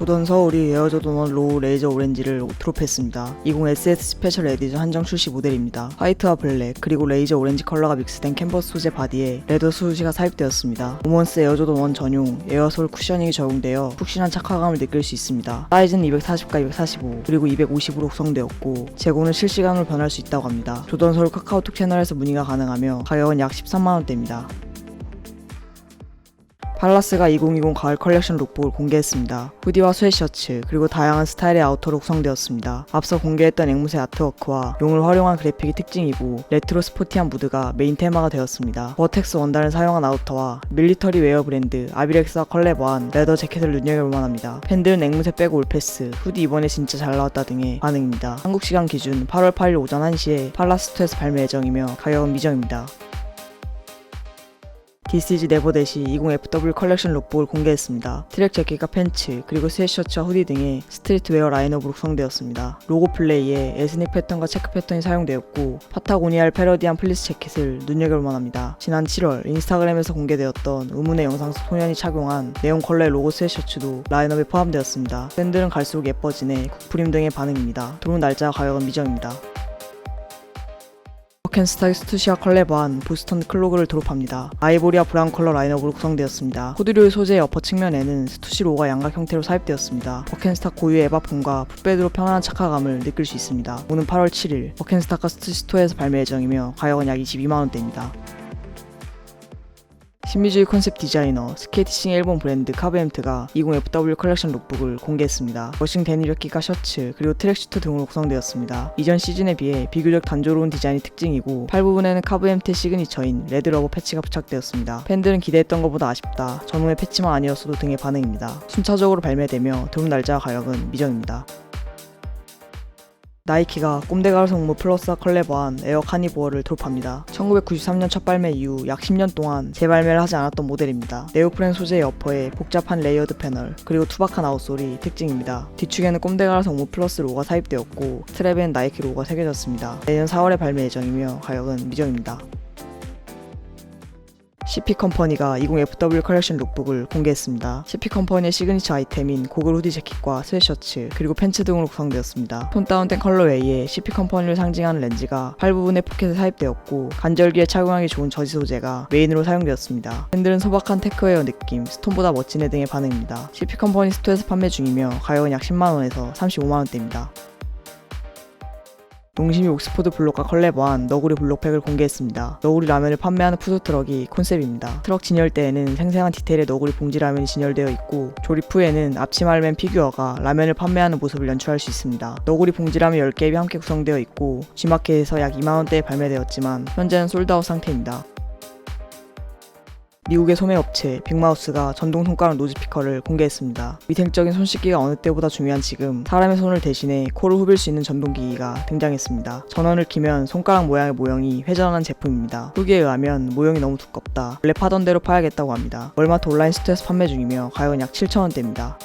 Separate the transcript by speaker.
Speaker 1: 조던 서울이 에어조던 원 로우 레이저 오렌지를 드롭했습니다. 20 SS 스페셜 에디션 한정 출시 모델입니다. 화이트와 블랙 그리고 레이저 오렌지 컬러가 믹스된 캔버스 소재 바디에 레더 수지가 삽입되었습니다. 모먼스 에어조던 원 전용 에어솔 쿠셔닝이 적용되어 푹신한 착화감을 느낄 수 있습니다. 사이즈는 240과 245 그리고 250으로 구성되었고 재고는 실시간으로 변할 수 있다고 합니다. 조던 서울 카카오톡 채널에서 문의가 가능하며 가격은 약 13만원대입니다. 팔라스가 2020 가을 컬렉션 룩북을 공개했습니다. 후디와 스웨셔츠 그리고 다양한 스타일의 아우터로 구성되었습니다. 앞서 공개했던 앵무새 아트워크와 용을 활용한 그래픽이 특징이고 레트로 스포티한 무드가 메인 테마가 되었습니다. 버텍스 원단을 사용한 아우터와 밀리터리 웨어 브랜드 아비렉스와 컬래버한 레더 재킷을 눈여겨볼 만 합니다. 팬들은 앵무새 빼고 올패스, 후디 이번에 진짜 잘 나왔다 등의 반응입니다. 한국 시간 기준 8월 8일 오전 1시에 팔라스토에서 발매 예정이며 가격은 미정입니다. DCG 네버댓이 20FW 컬렉션 룩북을 공개했습니다. 트랙 재킷과 팬츠, 그리고 스웨셔츠와 후디 등의 스트리트웨어 라인업으로 구성되었습니다. 로고 플레이에 에스닉 패턴과 체크 패턴이 사용되었고 파타고니아를 패러디한 플리스 재킷을 눈여겨볼 만합니다. 지난 7월 인스타그램에서 공개되었던 의문의 영상 속 소년이 착용한 네온 컬러의 로고 스웨셔츠도 라인업에 포함되었습니다. 팬들은 갈수록 예뻐지네 국프림 등의 반응입니다. 도는 날짜와 가격은 미정입니다. 버켄스타의 스투시와 컬래버한 보스턴 클로그를 드롭합니다. 아이보리와 브라운 컬러 라인업으로 구성되었습니다. 코드류의 소재의 어퍼 측면에는 스투시 로가 양각 형태로 삽입되었습니다. 버켄스타 고유의 에바폼과 풋베드로 편안한 착화감을 느낄 수 있습니다. 오는 8월 7일 버켄스타카 스투시 스토어에서 발매 예정이며 가격은 약 22만원대입니다. 신비주의 컨셉 디자이너 스케이티싱 일본 브랜드 카브엠트가 20FW 컬렉션 룩북을 공개했습니다. 워싱 데니베키가 셔츠 그리고 트랙슈트 등으로 구성되었습니다. 이전 시즌에 비해 비교적 단조로운 디자인이 특징이고 팔 부분에는 카브엠트의 시그니처인 레드 러버 패치가 부착되었습니다. 팬들은 기대했던 것보다 아쉽다. 전후의 패치만 아니었어도 등의 반응입니다. 순차적으로 발매되며 드론 날짜와 가격은 미정입니다. 나이키가 꼼데가르 성무 플러스와 컬래버한 에어 카니보어를 드롭합니다. 1993년 첫 발매 이후 약 10년 동안 재발매를 하지 않았던 모델입니다. 네오프렌 소재의 어퍼에 복잡한 레이어드 패널, 그리고 투박한 아웃솔이 특징입니다. 뒤축에는 꼼데가르 성무 플러스 로가 삽입되었고 스트랩에는 나이키 로고가 새겨졌습니다. 내년 4월에 발매 예정이며 가격은 미정입니다. CP 컴퍼니가 20FW 컬렉션 룩북을 공개했습니다. CP 컴퍼니의 시그니처 아이템인 고글 후디 재킷과 스웨셔츠 그리고 팬츠 등으로 구성되었습니다. 톤 다운된 컬러웨이에 CP 컴퍼니를 상징하는 렌즈가 팔 부분에 포켓에 삽입되었고 간절기에 착용하기 좋은 저지 소재가 메인으로 사용되었습니다. 팬들은 소박한 테크웨어 느낌, 스톤보다 멋진 애 등의 반응입니다. CP 컴퍼니 스토어에서 판매 중이며 가격은 약 10만원에서 35만원대입니다. 농심이 옥스포드 블록과 컬래버한 너구리 블록팩을 공개했습니다. 너구리 라면을 판매하는 푸드트럭이 컨셉입니다. 트럭 진열대에는 생생한 디테일의 너구리 봉지 라면이 진열되어 있고 조립 후에는 앞치마를 맨 피규어가 라면을 판매하는 모습을 연출할 수 있습니다. 너구리 봉지 라면 10개입이 함께 구성되어 있고 G마켓에서 약 2만원대에 발매되었지만 현재는 솔드아웃 상태입니다. 미국의 소매업체 빅마우스가 전동 손가락 노즈 피커를 공개했습니다. 위생적인 손 씻기가 어느 때보다 중요한 지금 사람의 손을 대신해 코를 후빌 수 있는 전동기기가 등장했습니다. 전원을 키면 손가락 모양의 모형이 회전하는 제품입니다. 후기에 의하면 모형이 너무 두껍다. 원래 파던 대로 파야겠다고 합니다. 월마트 온라인 스토어에서 판매 중이며 가격은 약 7,000원대입니다.